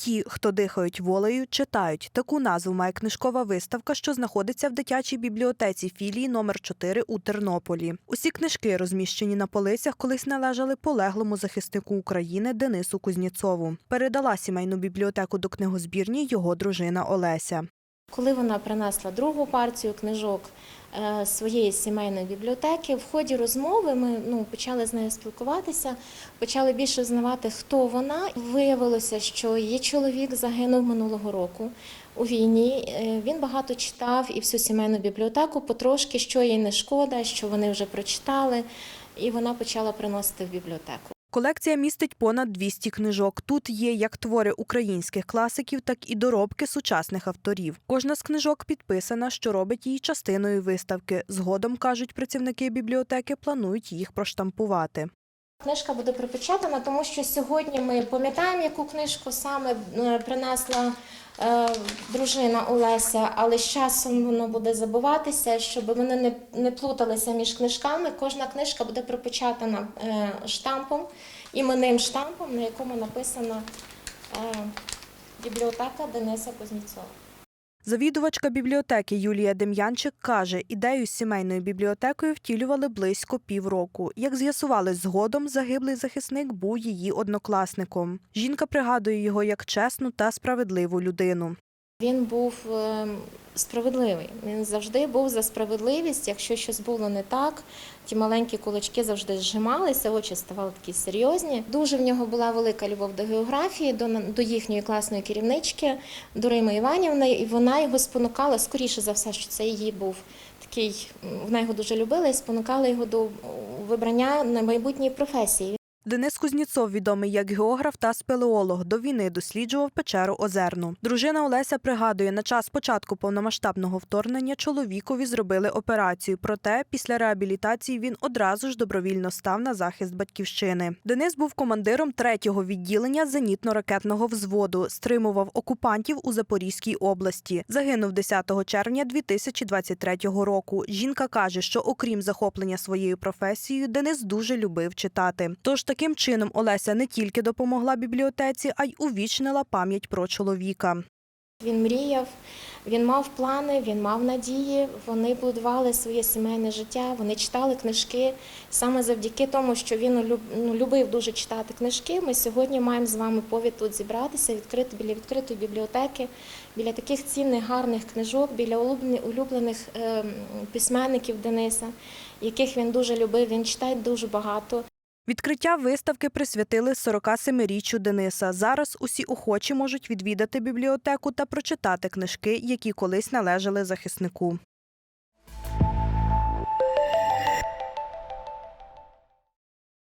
Ті, хто дихають волею, читають. Таку назву має книжкова виставка, що знаходиться в дитячій бібліотеці філії номер 4 у Тернополі. Усі книжки, розміщені на полицях, колись належали полеглому захиснику України Денису Кузнєцову. Передала сімейну бібліотеку до книгозбірні його дружина Олеся. Коли вона принесла другу партію книжок своєї сімейної бібліотеки, в ході розмови ми ну, почали з нею спілкуватися, почали більше знавати, хто вона. Виявилося, що її чоловік загинув минулого року у війні. Е, Він багато читав і всю сімейну бібліотеку потрошки, що їй не шкода, що вони вже прочитали, і вона почала приносити в бібліотеку. Колекція містить понад 200 книжок. Тут є як твори українських класиків, так і доробки сучасних авторів. Кожна з книжок підписана, що робить її частиною виставки. Згодом кажуть працівники бібліотеки, планують їх проштампувати. Книжка буде припечатана, тому що сьогодні ми пам'ятаємо, яку книжку саме е, принесла е, дружина Олеся, але з часом воно буде забуватися, щоб вони не, не плуталися між книжками. Кожна книжка буде припечатана е, штампом, іменним штампом, на якому написана бібліотека Дениса Кузнєцова. Завідувачка бібліотеки Юлія Дем'янчик каже, ідею з сімейною бібліотекою втілювали близько півроку. Як з'ясували згодом, загиблий захисник був її однокласником. Жінка пригадує його як чесну та справедливу людину. Він був е, справедливий. Він завжди був за справедливість. Якщо щось було не так, ті маленькі кулачки завжди зжималися, очі ставали такі серйозні. Дуже в нього була велика любов до географії, до, до їхньої класної керівнички, до Рими Іванівни, і вона його спонукала, скоріше за все, що це її був такий, вона його дуже любила і спонукала його до вибрання на майбутньої професії. Денис Кузнєцов, відомий як географ та спелеолог, до війни досліджував печеру Озерну. Дружина Олеся пригадує, на час початку повномасштабного вторгнення чоловікові зробили операцію. Проте після реабілітації він одразу ж добровільно став на захист батьківщини. Денис був командиром третього відділення зенітно-ракетного взводу, стримував окупантів у Запорізькій області. Загинув 10 червня 2023 року. Жінка каже, що окрім захоплення своєю професією, Денис дуже любив читати. Тож таким чином Олеся не тільки допомогла бібліотеці, а й увічнила пам'ять про чоловіка. Він мріяв, він мав плани, він мав надії. Вони будували своє сімейне життя, вони читали книжки. Саме завдяки тому, що він ну, любив дуже читати книжки. Ми сьогодні маємо з вами повід тут зібратися, відкрити біля відкритої бібліотеки, біля таких цінних гарних книжок, біля улюблених ем, письменників Дениса, яких він дуже любив. Він читає дуже багато. Відкриття виставки присвятили 47-річчю Дениса. Зараз усі охочі можуть відвідати бібліотеку та прочитати книжки, які колись належали захиснику.